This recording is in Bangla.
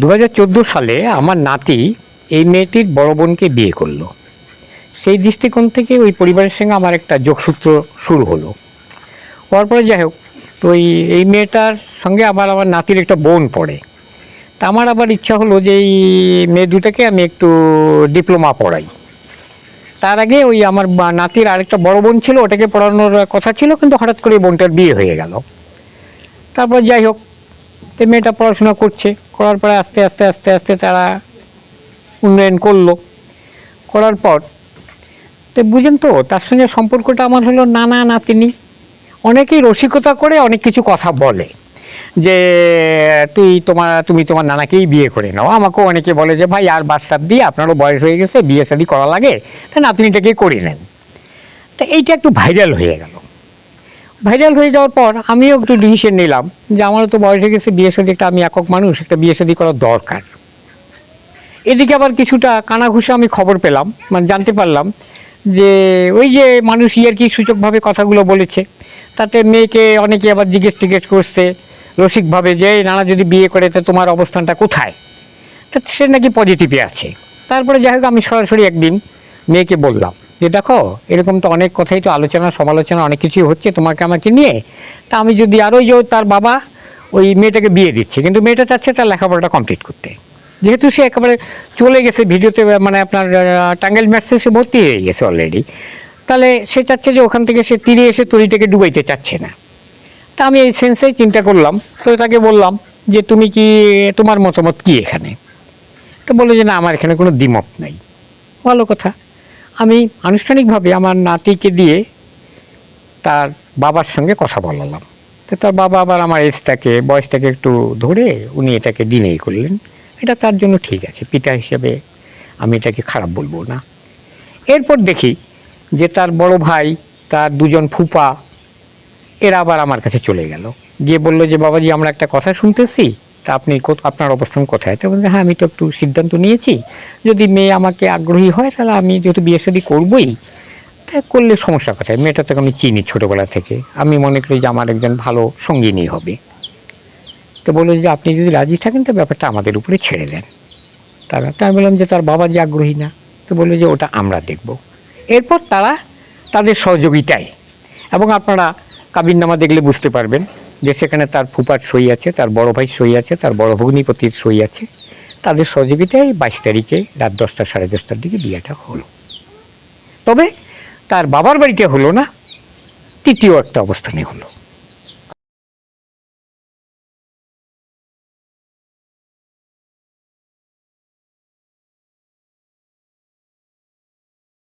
দু হাজার চোদ্দ সালে আমার নাতি এই মেয়েটির বড় বোনকে বিয়ে করল। সেই দৃষ্টিকোণ থেকে ওই পরিবারের সঙ্গে আমার একটা যোগসূত্র শুরু হলো। হওয়ার পরে যাই হোক, তো এই মেয়েটার সঙ্গে আবার আমার নাতির একটা বোন পড়ে। তা আমার আবার ইচ্ছা হলো যে এই মেয়ে দুটাকে আমি একটু ডিপ্লোমা পড়াই। তার আগে ওই আমার নাতির আরেকটা বড় বোন ছিল, ওটাকে পড়ানোর কথা ছিল, কিন্তু হঠাৎ করে বোনটার বিয়ে হয়ে গেল। তারপর যাই হোক এই মেয়েটা পড়াশোনা করছে, করার পরে আস্তে আস্তে আস্তে আস্তে তারা উন্নয়ন করল। করার পর, তো বুঝেন তো, তার সঙ্গে সম্পর্কটা আমার হলো নানা নাতিনি। অনেকেই রসিকতা করে অনেক কিছু কথা বলে, যে তুই তোমার, তুমি তোমার নানাকেই বিয়ে করে নাও। আমাকেও অনেকে বলে যে, ভাই, আর বাচ্চার দিয়ে আপনারও বয়স হয়ে গেছে, বিয়ে শাদি করা লাগে, তা নাতনিটাকেই করে নেন। তা এইটা একটু ভাইরাল হয়ে গেল। ভাইরাল হয়ে যাওয়ার পর আমিও একটু ডিসিশন নিলাম যে আমারও তো বয়স হয়ে গেছে, বিয়ে শাদি একটা আমি একক মানুষ, একটা বিয়ে শাদি করার দরকার। এদিকে আবার কিছুটা কানাঘুষা আমি খবর পেলাম মানে জানতে পারলাম যে ওই যে মানুষ ইয়ার কি সূচকভাবে কথাগুলো বলেছে, তাতে মেয়েকে অনেকে আবার জিজ্ঞেস টিজ্ঞেস করছে রসিকভাবে যে, "এই নানা যদি বিয়ে করে, তো তোমার অবস্থানটা কোথায়? তা সে নাকি পজিটিভে আছে। তারপরে যাই হোক, আমি সরাসরি একদিন মেয়েকে বললাম যে দেখো, এরকম তো অনেক কথাই তো আলোচনা, সমালোচনা, অনেক কিছুই হচ্ছে তোমাকে আমাকে নিয়ে। তা আমি যদি আরও যে তার বাবা ওই মেয়েটাকে বিয়ে দিচ্ছে, কিন্তু মেয়েটা চাচ্ছে তার লেখাপড়াটা কমপ্লিট করতে। যেহেতু সে একেবারে চলে গেছে ভিডিওতে মানে আপনার টাঙ্গাইল ম্যাথসে সে ভর্তি হয়ে গেছে অলরেডি তাহলে সে চাচ্ছে যে ওখান থেকে সে তীরে এসে তরিটাকে ডুবাইতে চাচ্ছে না। তা আমি এই সেন্সেই চিন্তা করলাম, তো তাকে বললাম যে, তুমি কি, তোমার মতামত কি এখানে? তো বলল যে, না, আমার এখানে কোনো দ্বিমত নাই। ভালো কথা। আমি আনুষ্ঠানিকভাবে আমার নাতিকে দিয়ে তার বাবার সঙ্গে কথা বলালাম। তো তার বাবা আবার আমার এজটাকে বয়সটাকে একটু ধরে উনি এটাকে ডিনেই করলেন। এটা তার জন্য ঠিক আছে, পিতা হিসেবে আমি এটাকে খারাপ বলব না। এরপর দেখি যে তার বড় ভাই, তার দুজন ফুপা, এরা আবার আমার কাছে চলে গেল। গিয়ে বলল যে, বাবাজি, আমরা একটা কথা শুনতেছি? তা আপনি আপনার অবস্থান কোথায়? তো বলছে হ্যাঁ আমি তো একটু সিদ্ধান্ত নিয়েছি। যদি মেয়ে আমাকে আগ্রহী হয়, তাহলে আমি যেহেতু বিয়ে শাদি করবোই, তা করলে সমস্যা কোথায়? মেয়েটা তো আমি চিনি ছোটোবেলা থেকে। আমি মনে করি যে আমার একজন ভালো সঙ্গিনী হবে। তো বলল যে, আপনি যদি রাজি থাকেন, তো ব্যাপারটা আমাদের উপরে ছেড়ে দেন। তারা তো আমি বললাম যে, তার বাবা যে আগ্রহী না? তো বলল যে, ওটা আমরা দেখব। এরপর তারা তাদের সহযোগিতায়, এবং আপনারা কাবিননামা দেখলে বুঝতে পারবেন যে সেখানে তার ফুপার সই আছে, তার বড় ভাই সই আছে, তার বড় ভগ্নিপতির সই আছে, তাদের সহযোগিতায় বাইশ তারিখে রাত দশটা সাড়ে দশটার দিকে বিয়েটা হলো। তবে তার বাবার বাড়িতে হলো না, তৃতীয় একটা অবস্থানে হলো।